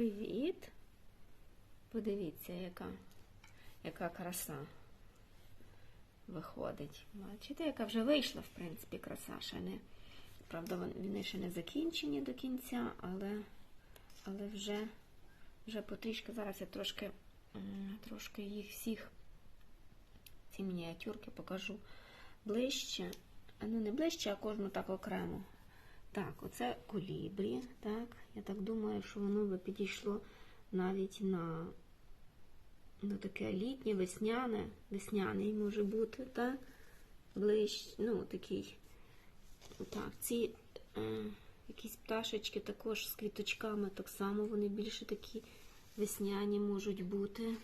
Привіт! Подивіться, яка, яка краса виходить. Бачите, яка вже вийшла, в принципі, краса ще не. Правда, вони ще не закінчені до кінця, але, але вже, вже потрішки. Зараз я трошки, трошки їх всіх, ці мініатюрки покажу ближче. Ну, не ближче, а кожну так окремо. Так, оце колібрі, так. Я так думаю, що воно би підійшло навіть на, на таке літнє, весняне, весняний може бути, так? Ближче, ну, такий. Так, ці е, якісь пташечки також з квіточками, так само вони більше такі весняні можуть бути.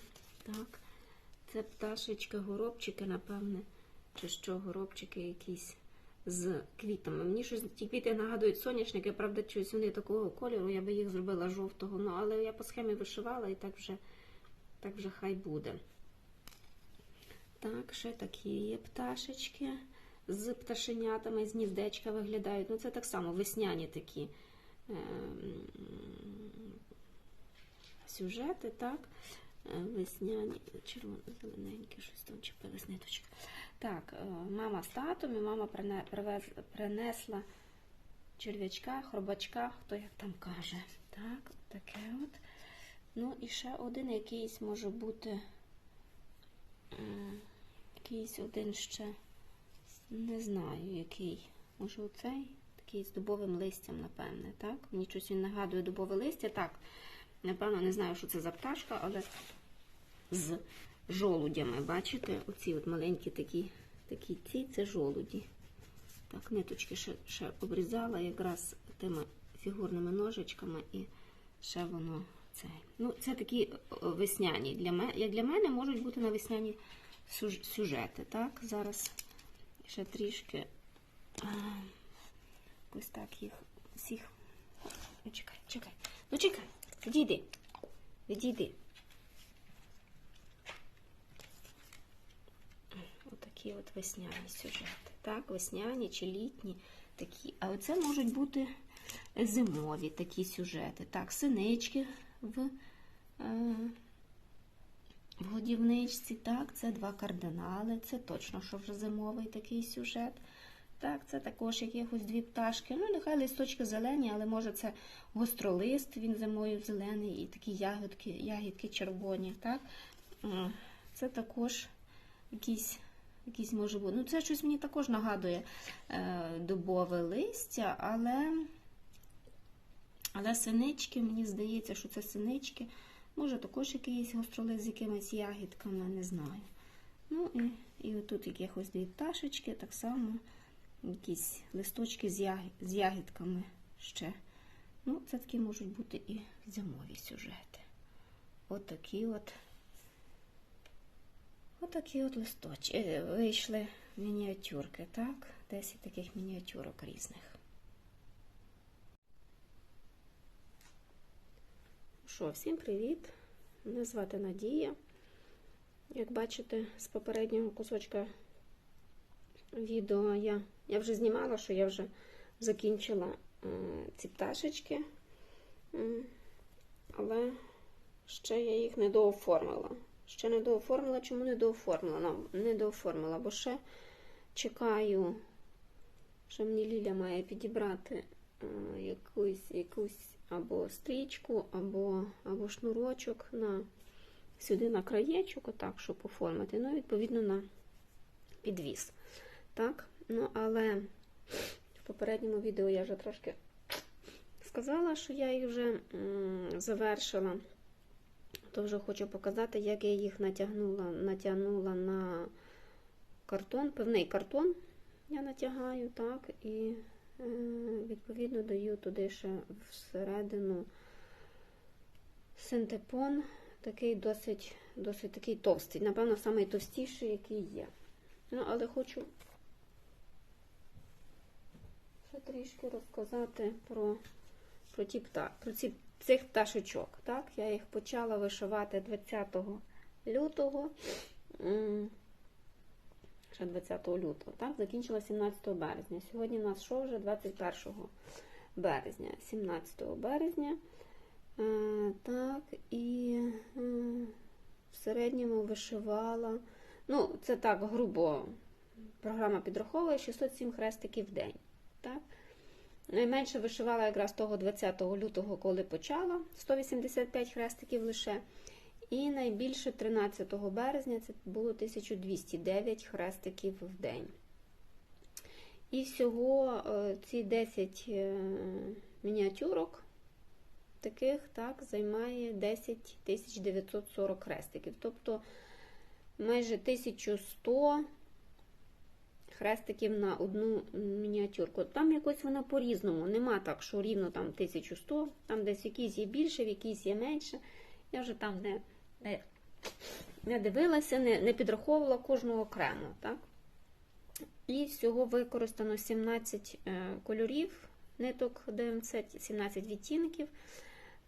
Так. Це пташечка, горобчики, напевне, чи що, горобчики якісь з квітами. Мені щось ті квіти нагадують соняшники, правда, щось вони такого кольору, я би їх зробила жовтого. Ну, але я по схемі вишивала і так вже, так вже хай буде. Так, ще такі є пташечки з пташенятами, з гніздечка виглядають. Ну, це так само весняні такі ем, сюжети, так? Е, Весняні, червоно-зелененькі, щось там чіпились ниточки. Так, е, мама з татом і мама принесла черв'ячка, хробачка, хто як там каже. Так, таке от. Ну і ще один якийсь може бути. е, Якийсь один ще. Не знаю, який. Може, оцей? Такий з дубовим листям, напевне, так? Мені щось він нагадує дубове листя. Так, напевно, не знаю, що це за пташка, але з жолудями. Бачите? Оці от маленькі такі, такі ці, це жолуді. Так, ниточки ще, ще обрізала якраз тими фігурними ножичками і ще воно цей. Ну, це такі весняні. Для мене, як для мене можуть бути на весняні сюжети. Так, зараз ще трішки ось так їх всіх. Ну, чекай, чекай. Ну чекай, відійди. Відійди. Отакі от весняні сюжети. Так, весняні чи літні такі. А оце можуть бути зимові такі сюжети. Так, синички в, е, в годівничці. Так, це два кардинали. Це точно, що вже зимовий такий сюжет. Так, це також якихось дві пташки. Ну, нехай листочки зелені, але може це гостролист, він зимою зелений, і такі ягодки, ягідки червоні. Так? Це також якісь, якісь може бути. Ну, це щось мені також нагадує е, дубове листя, але, але синички, мені здається, що це синички. Може, також якийсь гостролист з якимись ягідками, не знаю. Ну і, і отут якихось дві пташечки, так само якісь листочки з, яг... з ягідками ще. Ну, це такі можуть бути і зимові сюжети. От такі от. Отакі от листочки е, вийшли мініатюрки, так? 10 таких мініатюрок різних. Що, всім привіт! Мене звати Надія. Як бачите, з попереднього кусочка відео я, я вже знімала, що я вже закінчила е, ці пташечки, але ще я їх не дооформила. Ще не дооформила. Чому не дооформила? Ну, Не дооформила, бо ще чекаю, що мені Ліля має підібрати е, якусь, якусь або стрічку, або, або шнурочок на, сюди на краєчок, отак, щоб оформити. Ну, відповідно, на підвіз. Так, ну, але в попередньому відео я вже трошки сказала, що я їх вже м, завершила. То вже хочу показати, як я їх натягнула, натягнула на картон, певний картон я натягаю, так, і е, відповідно даю туди ще всередину синтепон, такий досить, досить такий товстий, напевно, найтовстіший, який є. Ну, але хочу ще трішки розказати про, про, ті про ці, цих пташечок. Так? Я їх почала вишивати 20 лютого. Ще 20 лютого, так? Закінчила 17 березня. Сьогодні у нас що вже 21 березня. 17 березня Е, так, і е, в середньому вишивала. Ну, це так грубо. Програма підраховує 607 хрестиків в день. Так? Найменше вишивала якраз того 20 лютого, коли почала 185 хрестиків лише. І найбільше 13 березня це було 1209 хрестиків в день. І всього е, ці 10 е, мініатюрок таких так, займає 10 940 хрестиків. Тобто майже 1100 хрестиків на одну мініатюрку. Там якось воно по-різному. Нема так, що рівно там 1100, там десь якісь є більше, в якісь є менше. Я вже там не, не, не дивилася, не, не підраховувала кожного окремо. Так? І всього використано 17 е, кольорів ниток ДМЦ, 17 відтінків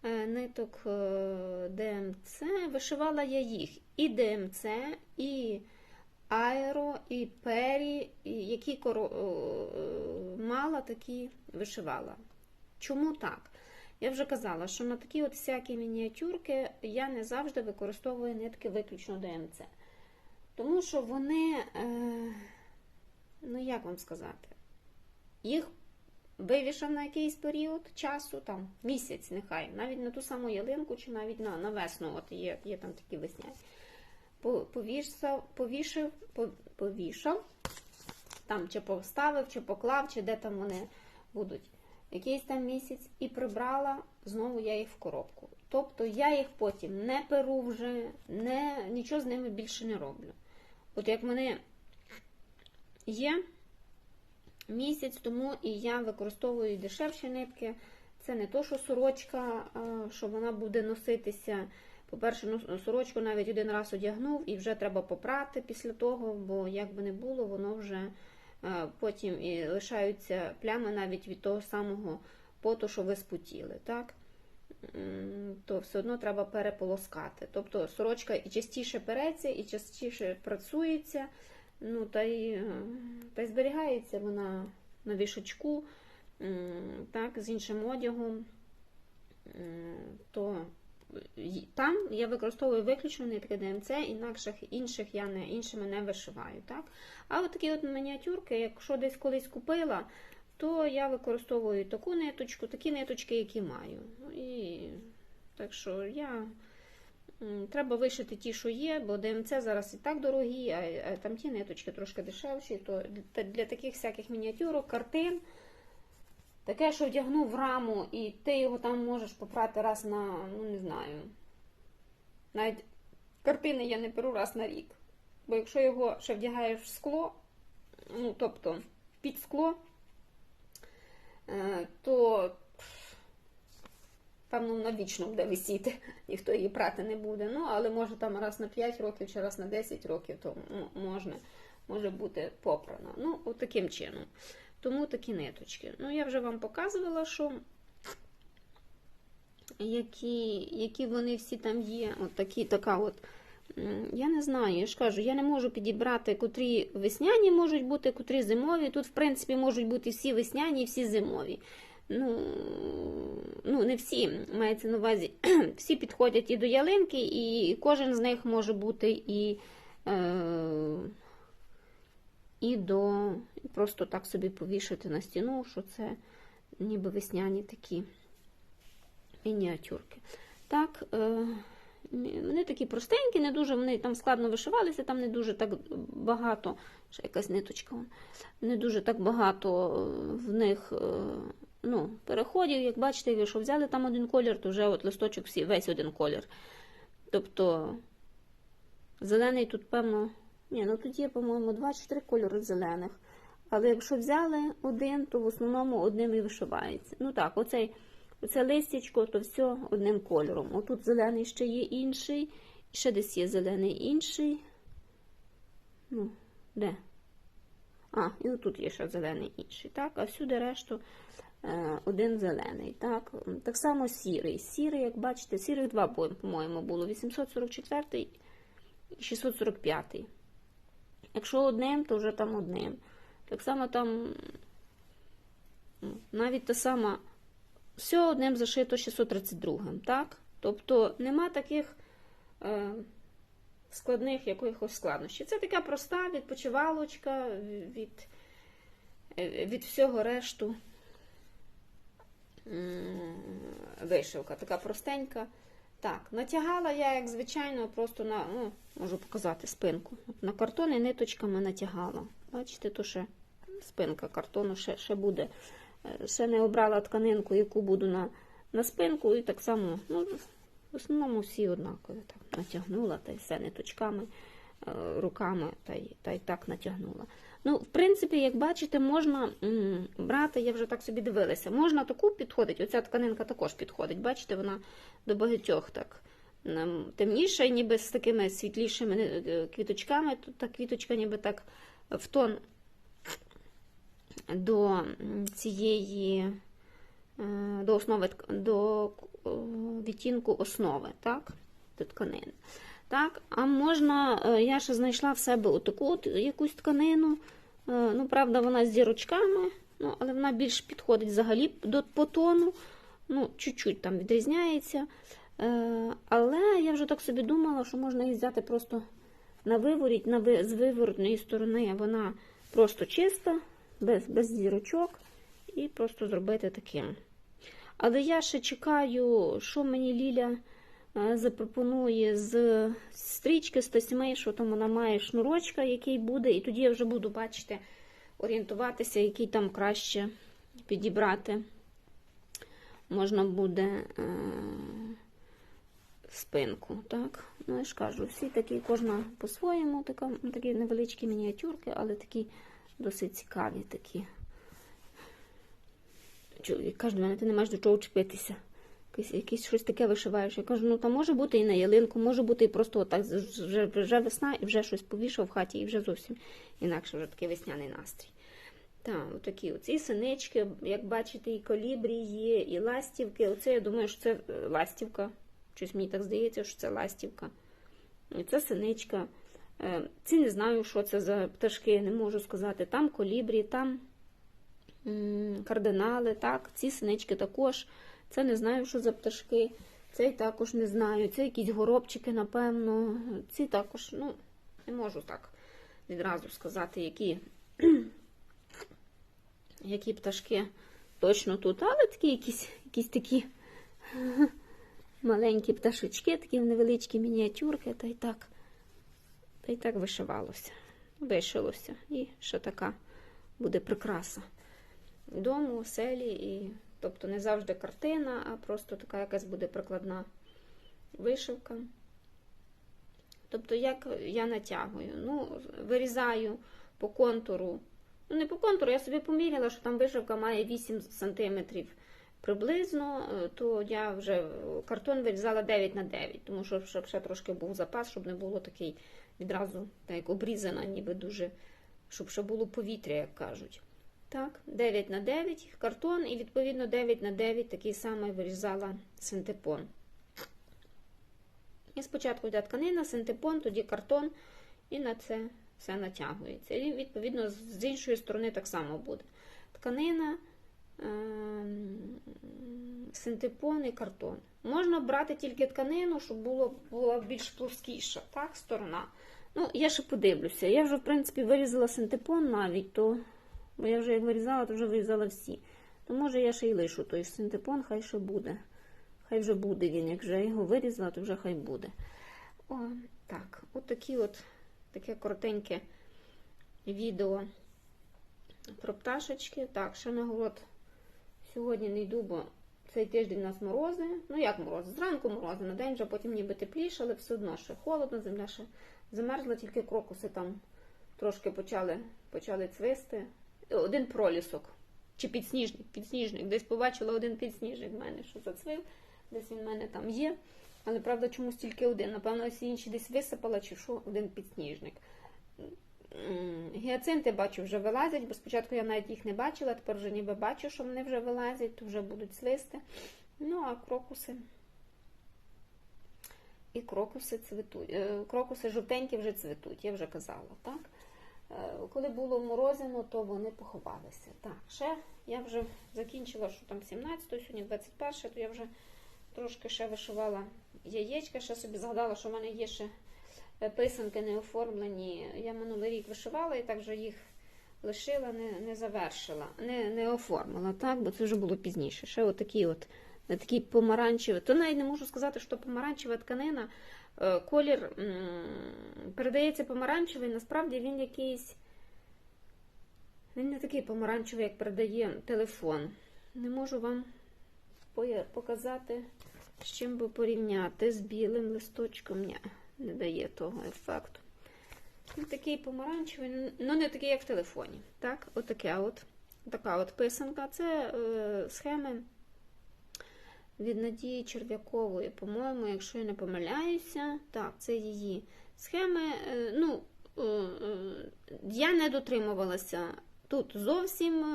е, ниток е, ДМЦ. Вишивала я їх і ДМЦ, і аеро, і пері, які коро... е, мала, такі вишивала. Чому так? Я вже казала, що на такі от всякі мініатюрки я не завжди використовую нитки виключно ДМЦ. Тому що вони, е, ну як вам сказати, їх вивішав на якийсь період часу, там місяць, нехай, навіть на ту саму ялинку, чи навіть на, на весну, от є, є там такі весняні. По- Повішав, повішав, повішав, там чи поставив, чи поклав, чи де там вони будуть. Якийсь там місяць і прибрала, знову я їх в коробку. Тобто я їх потім не перу вже, не, нічого з ними більше не роблю. От як вони є місяць тому, і я використовую дешевші нитки. Це не то, що сорочка, що вона буде носитися. По-перше, ну, сорочку навіть один раз одягнув і вже треба попрати після того, бо як би не було, воно вже е, потім і лишаються плями навіть від того самого поту, що ви спотіли. Так? То все одно треба переполоскати. Тобто сорочка і частіше переться, і частіше працюється, ну, та й, е, та й зберігається вона на вішачку, так, з іншим одягом. То там я використовую виключно нитки ДМЦ, інакших інших я не, іншими не вишиваю. Так? А от такі от мініатюрки, якщо десь колись купила, то я використовую таку ниточку, такі ниточки, які маю. Ну, І, так що я треба вишити ті, що є, бо ДМЦ зараз і так дорогі, а, там ті ниточки трошки дешевші. То для таких всяких мініатюрок, картин. Таке, що вдягнув в раму, і ти його там можеш попрати раз на, ну не знаю. Навіть картини я не беру раз на рік. Бо якщо його ще вдягаєш в скло, ну тобто під скло, е, то певно навічно буде висіти, ніхто її прати не буде. Ну, але може там раз на 5 років чи раз на 10 років, то м- можна, може бути попрано. Ну, от таким чином. Тому такі ниточки. Ну, я вже вам показувала, що які, які вони всі там є. От такі, така от. Я не знаю, я ж кажу, я не можу підібрати, котрі весняні можуть бути, котрі зимові. Тут, в принципі, можуть бути всі весняні і всі зимові. Ну, ну, не всі, мається на увазі, всі підходять і до ялинки, і кожен з них може бути і. Е, і до просто так собі повішати на стіну, що це ніби весняні такі мініатюрки. Так, е, вони такі простенькі, не дуже вони там складно вишивалися, там не дуже так багато, ще якась ниточка, не дуже так багато е, в них е, ну, переходів. Як бачите, якщо взяли там один колір, то вже от листочок всі, весь один колір. Тобто зелений тут, певно. Ні, ну тут є, по-моєму, два чи три кольори зелених. Але якщо взяли один, то в основному одним і вишивається. Ну так, оцей, оце листячко, то все одним кольором. Отут зелений ще є інший, ще десь є зелений інший. Ну, де? А, і отут є ще зелений інший. Так, а всюди решту е, один зелений. Так, так само сірий. Сірий, як бачите, сірих два, по-моєму, було. 844 і 645. Якщо одним, то вже там одним. Так само там навіть та сама все одним зашито 632, так? Тобто нема таких е, складних якихось складнощів. Це така проста відпочивалочка від, е, від всього решту. Вишивка, така простенька. Так, натягала я, як звичайно, просто на, ну, можу показати спинку. От на і ниточками натягала. Бачите, то ще спинка картону ще, ще буде. Е, Ще не обрала тканинку, яку буду на, на спинку, і так само, ну, в основному всі однакові. Так, натягнула та й все ниточками, е, руками та й, та й так натягнула. Ну, в принципі, як бачите, можна брати, я вже так собі дивилася, можна таку підходить, оця тканинка також підходить. Бачите, вона до багатьох так темніша, ніби з такими світлішими е, квіточками. Тут та квіточка ніби так в тон до цієї е, до основи до е, відтінку основи, так? До тканини. Так, а можна, е, я ще знайшла в себе отаку от якусь тканину. Е, Ну, правда, вона з зірочками, ну, але вона більш підходить взагалі до по тону. Ну, чуть-чуть там відрізняється. Е, Але я вже так собі думала, що можна її взяти просто на виворіть, на з виворотної сторони вона просто чиста, без, без зірочок, і просто зробити таким. Але я ще чекаю, що мені Ліля запропонує з стрічки 107, що там вона має шнурочка, який буде, і тоді я вже буду бачити, орієнтуватися, який там краще підібрати. Можна буде е, спинку. Так? Ну, я ж кажу, всі такі, кожна по-своєму, такі невеличкі мініатюрки, але такі досить цікаві такі. Чоловік каже мене, ти не маєш до чого чіпитися. Якесь, якесь щось таке вишиваєш. Я кажу, ну там може бути і на ялинку, може бути і просто отак, вже, вже весна, і вже щось повішав в хаті, і вже зовсім інакше вже такий весняний настрій. Так, отакі оці синички, як бачите, і колібрі є, і ластівки. Оце я думаю, що це е, ластівка. Щось мені так здається, що це ластівка. І це синичка. Е, Ці не знаю, що це за пташки, не можу сказати. Там колібрі, там кардинали, так, ці синички також. Це не знаю, що за пташки. Цей також не знаю. Це якісь горобчики, напевно. Ці також, ну, не можу так відразу сказати, які, які пташки точно тут. Але такі якісь, якісь такі маленькі пташечки, такі невеличкі мініатюрки, та й так, та й так вишивалося. Вишилося. І ще така буде прикраса дому, оселі, і, тобто не завжди картина, а просто така якась буде прикладна вишивка. Тобто, як я натягую? Ну, вирізаю по контуру. Ну, не по контуру, я собі поміряла, що там вишивка має 8 см приблизно, е, то я вже картон вирізала 9 на 9, тому що щоб ще трошки був запас, щоб не було такий відразу так як обрізана, ніби дуже, щоб ще було повітря, як кажуть. Так, 9 на 9 картон, і відповідно 9 на 9 такий самий вирізала синтепон. І спочатку йде тканина, синтепон, тоді картон, і на це все натягується. І відповідно з іншої сторони так само буде. Тканина, ем, синтепон і картон. Можна брати тільки тканину, щоб було, була більш плоскіша так, сторона. Ну, я ще подивлюся. Я вже, в принципі, вирізала синтепон навіть, то, бо я вже як вирізала, то вже вирізала всі. То може я ще й лишу той синтепон, хай ще буде. Хай вже буде він, як вже його вирізала, то вже хай буде. О, так, от такі от таке коротеньке відео про пташечки. Так, ще на город сьогодні не йду, бо цей тиждень у нас морози. Ну, як морози? Зранку морози, на день вже потім ніби тепліше, але все одно ще холодно, земля ще замерзла, тільки крокуси там трошки почали, почали цвисти. Один пролісок. Чи підсніжник, підсніжник. Десь побачила один підсніжник в мене, що зацвив. Десь він в мене там є. Але правда, чомусь тільки один. Напевно, всі інші десь висипала, чи що, один підсніжник. Гіацинти бачу вже вилазять, бо спочатку я навіть їх не бачила, тепер вже ніби бачу, що вони вже вилазять, то вже будуть свисти. Ну, а крокуси. І крокуси цвітуть. Е, Крокуси жовтенькі вже цвітуть, я вже казала, так? Е, Коли було морозино, то вони поховалися. Так, ще я вже закінчила, що там 17, сьогодні 21, то я вже трошки ще вишивала яєчка, ще собі згадала, що в мене є ще е, писанки не оформлені. Я минулий рік вишивала і так вже їх лишила, не, не завершила, не, не оформила, так, бо це вже було пізніше. Ще отакі от, е, такі помаранчеві. То навіть не можу сказати, що помаранчева тканина, колір передається помаранчевий, насправді він якийсь. Він не такий помаранчевий, як передає телефон. Не можу вам показати, з чим би порівняти з білим листочком. Ні, не дає того ефекту. Він такий помаранчевий, ну не такий, як в телефоні. Так, отаке от. Така от писанка. Це е, схеми від Надії Черв'якової, по-моєму, якщо я не помиляюся. Так, це її схеми. Е, ну, е, е, я не дотримувалася тут зовсім.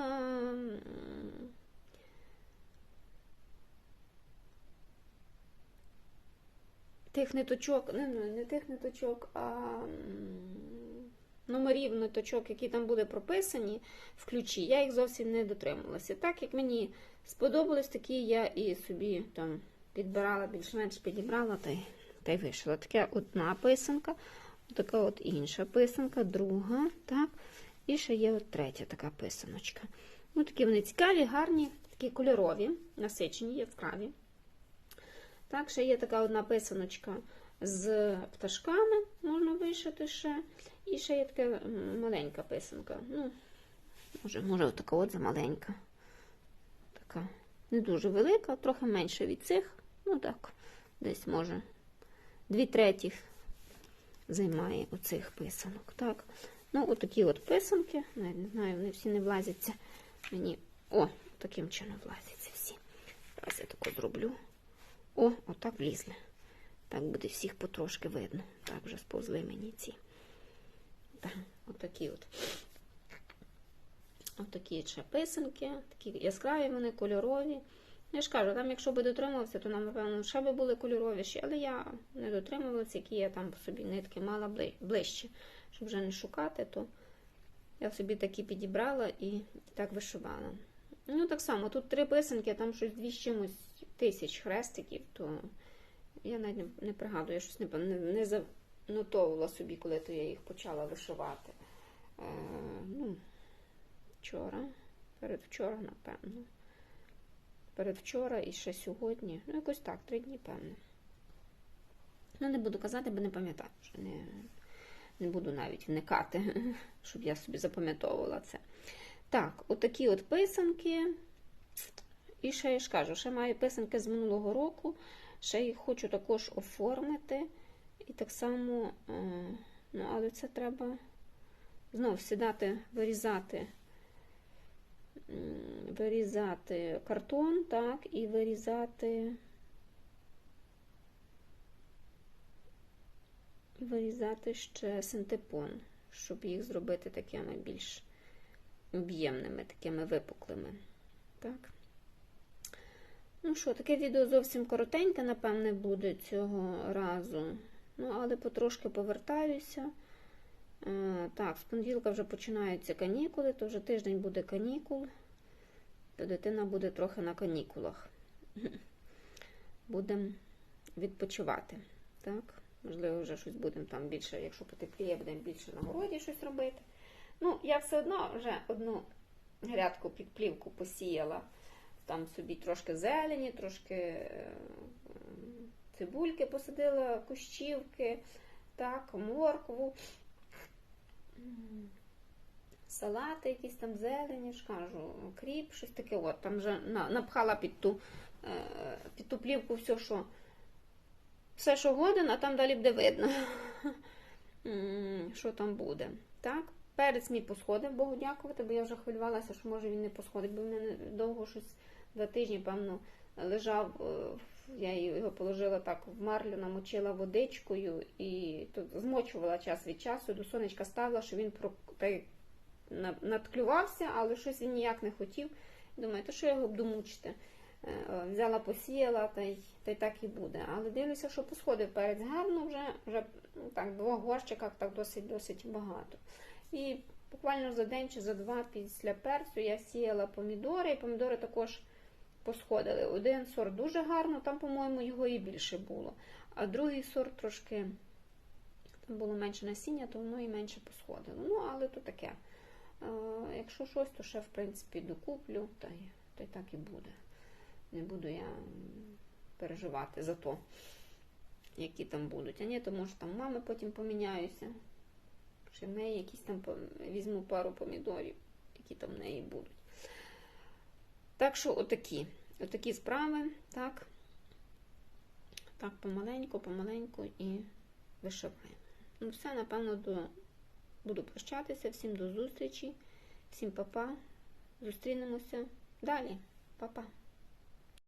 тих ниточок, не, не тих ниточок, а номерів ниточок, які там були прописані в ключі, я їх зовсім не дотримувалася. Так як мені сподобалось, такі я і собі там підбирала, більш-менш підібрала та й, та й вишила. Така одна писанка, така от інша писанка, друга, так, і ще є от третя така писаночка. Ну, такі вони цікаві, гарні, такі кольорові, насичені, яскраві. Так, ще є така одна писаночка з пташками, можна вишити ще. І ще є така маленька писанка. Ну, може, може, така от замаленька. Така не дуже велика, трохи менше від цих. Ну так, десь може дві третіх займає оцих писанок. Так. Ну, отакі от писанки. Навіть не знаю, вони всі не влазяться. Мені. О, таким чином влазяться всі. Зараз я тако зроблю. О, отак влізли. Так буде всіх потрошки видно. Так вже сповзли мені ці. Так, отакі от. Отакі ще писанки, такі яскраві вони, кольорові. Я ж кажу, там, якщо би дотримувався, то нам, напевно, ще би були кольоровіші, але я не дотримувалася, які я там собі нитки мала ближче, щоб вже не шукати, то я собі такі підібрала і так вишивала. Ну, так само, тут три писанки, а там щось дві з чимось тисяч хрестиків, то я навіть не пригадую, я щось не, не, не занотовувала собі, коли то я їх почала вишивати. Е, ну, вчора, передвчора, напевно. Передвчора і ще сьогодні. Ну, якось так, три дні, певно. Ну, не буду казати, бо не пам'ятаю, що не, не буду навіть вникати, щоб я собі запам'ятовувала це. Так, отакі от писанки. І ще я ж кажу, ще маю писанки з минулого року, ще їх хочу також оформити. І так само, е, ну, але це треба знов сідати, вирізати, вирізати картон, так, і вирізати. Вирізати ще синтепон, щоб їх зробити такими більш об'ємними, такими випуклими. Так. Ну що, таке відео зовсім коротеньке, напевне, буде цього разу. Ну, але потрошки повертаюся. Е, Так, з понеділка вже починаються канікули, то вже тиждень буде канікул, то дитина буде трохи на канікулах. Будемо відпочивати. Так, можливо, вже щось будемо там більше, якщо потепліє, будемо більше на городі щось робити. Ну, я все одно вже одну грядку під плівку посіяла. Там собі трошки зелені, трошки е, цибульки посадила, кущівки, так, моркву, салати, якісь там зелені, кажу, кріп, щось таке. От, там вже напхала під ту, е, під ту плівку все, що все, що годен, а там далі буде видно, що там буде. Так? Перець мій посходив, Богу дякувати, бо я вже хвилювалася, що може він не посходить, бо в мене довго щось два тижні, певно, лежав. е, Я його положила так в марлю, намочила водичкою і тут змочувала час від часу, до сонечка ставила, що він про надклювався, але щось він ніяк не хотів. Думаю, то що його буду мучити? Е, Взяла, посіяла, та й, та й так і буде. Але дивлюся, що посходив перець гарно, вже, вже ну, так, в двох горщиках так досить досить багато. І буквально за день чи за два після перцю я сіяла помідори, і помідори також посходили. Один сорт дуже гарно, там, по-моєму, його і більше було. А другий сорт трошки там було менше насіння, то воно і менше посходило. Ну, але то таке. Якщо щось, то ще, в принципі, докуплю, та й, та й так і буде. Не буду я переживати за то, які там будуть. А ні, то може там мами потім поміняюся. Чи неї якісь там візьму пару помідорів, які там в неї будуть. Так що отакі. Отакі справи, так. Так, помаленьку, помаленьку і вишиваємо. Ну, все, напевно, до... буду прощатися. Всім до зустрічі, всім па-па. Зустрінемося далі. Па-па.